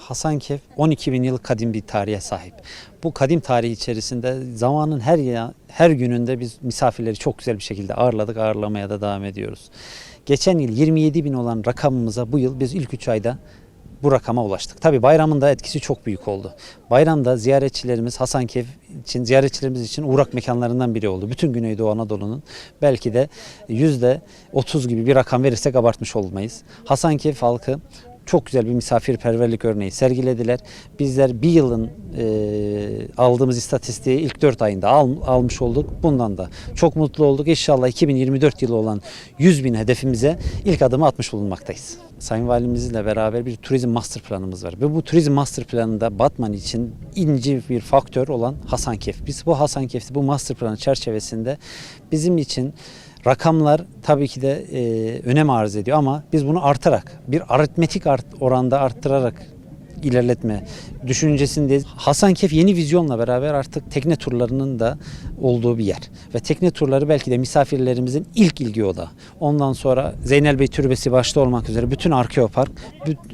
Hasankeyf 12 bin yıl kadim bir tarihe sahip. Bu kadim tarih içerisinde zamanın her her gününde biz misafirleri çok güzel bir şekilde ağırladık, ağırlamaya da devam ediyoruz. Geçen yıl 27 bin olan rakamımıza bu yıl biz ilk 3 ayda bu rakama ulaştık. Tabi bayramın da etkisi çok büyük oldu. Bayramda ziyaretçilerimiz Hasankeyf için, ziyaretçilerimiz için uğrak mekanlarından biri oldu. Bütün Güneydoğu Anadolu'nun belki de yüzde 30 gibi bir rakam verirsek abartmış olmayız. Hasankeyf halkı çok güzel bir misafirperverlik örneği sergilediler. Bizler bir yılın e, aldığımız istatistiği ilk 4 ayında al- almış olduk. Bundan da çok mutlu olduk. İnşallah 2024 yılı olan 100 bin hedefimize ilk adımı atmış bulunmaktayız. Sayın Valimizle beraber bir turizm master planımız var. Ve bu turizm master planında Batman için ince bir faktör olan Hasankeyf. Biz bu Hasankeyf'te bu master planı çerçevesinde bizim için Rakamlar tabii ki de e, önem arz ediyor ama biz bunu artarak, bir aritmetik art, oranda arttırarak ilerletme düşüncesindeyiz. Hasankeyf yeni vizyonla beraber artık tekne turlarının da olduğu bir yer. Ve tekne turları belki de misafirlerimizin ilk ilgi odağı. Ondan sonra Zeynel Bey Türbesi başta olmak üzere bütün Arkeopark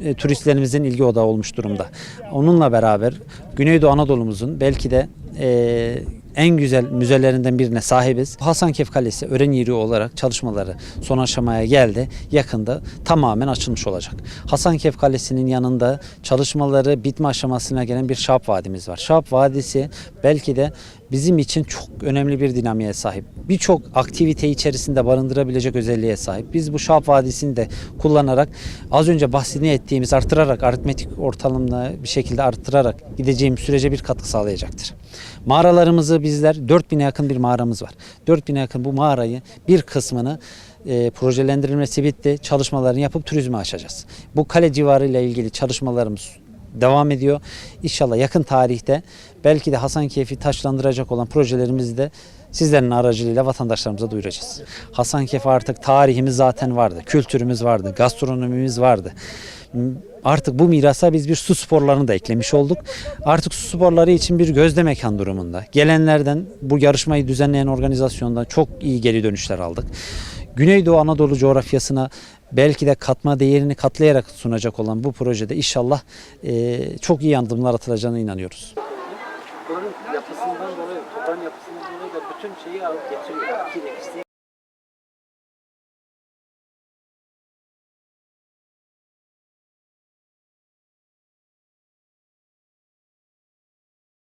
e, turistlerimizin ilgi odağı olmuş durumda. Onunla beraber Güneydoğu Anadolu'muzun belki de e, en güzel müzelerinden birine sahibiz. Hasankeyf Kalesi öğren yeri olarak çalışmaları son aşamaya geldi. Yakında tamamen açılmış olacak. Hasankeyf Kalesi'nin yanında çalışmaları bitme aşamasına gelen bir Şahap Vadimiz var. Şahap Vadisi belki de bizim için çok önemli bir dinamiğe sahip. Birçok aktivite içerisinde barındırabilecek özelliğe sahip. Biz bu Şahap Vadisi'ni de kullanarak az önce bahsini ettiğimiz artırarak aritmetik ortalımla bir şekilde arttırarak gideceğim sürece bir katkı sağlayacaktır. Mağaralarımızı bizler 4000'e yakın bir mağaramız var. 4000'e yakın bu mağarayı bir kısmını e, projelendirilmesi bitti. Çalışmalarını yapıp turizme açacağız. Bu kale civarıyla ilgili çalışmalarımız devam ediyor. İnşallah yakın tarihte belki de Hasankeyf'i taşlandıracak olan projelerimizi de sizlerin aracılığıyla vatandaşlarımıza duyuracağız. Hasankeyf artık tarihimiz zaten vardı, kültürümüz vardı, gastronomimiz vardı. Artık bu mirasa biz bir su sporlarını da eklemiş olduk. Artık su sporları için bir gözde mekan durumunda. Gelenlerden bu yarışmayı düzenleyen organizasyondan çok iyi geri dönüşler aldık. Güneydoğu Anadolu coğrafyasına belki de katma değerini katlayarak sunacak olan bu projede inşallah eee, çok iyi adımlar atılacağına inanıyoruz. Yapısından dolayı, toprağın yapısından dolayı da bütün şeyi alıp getiriyor.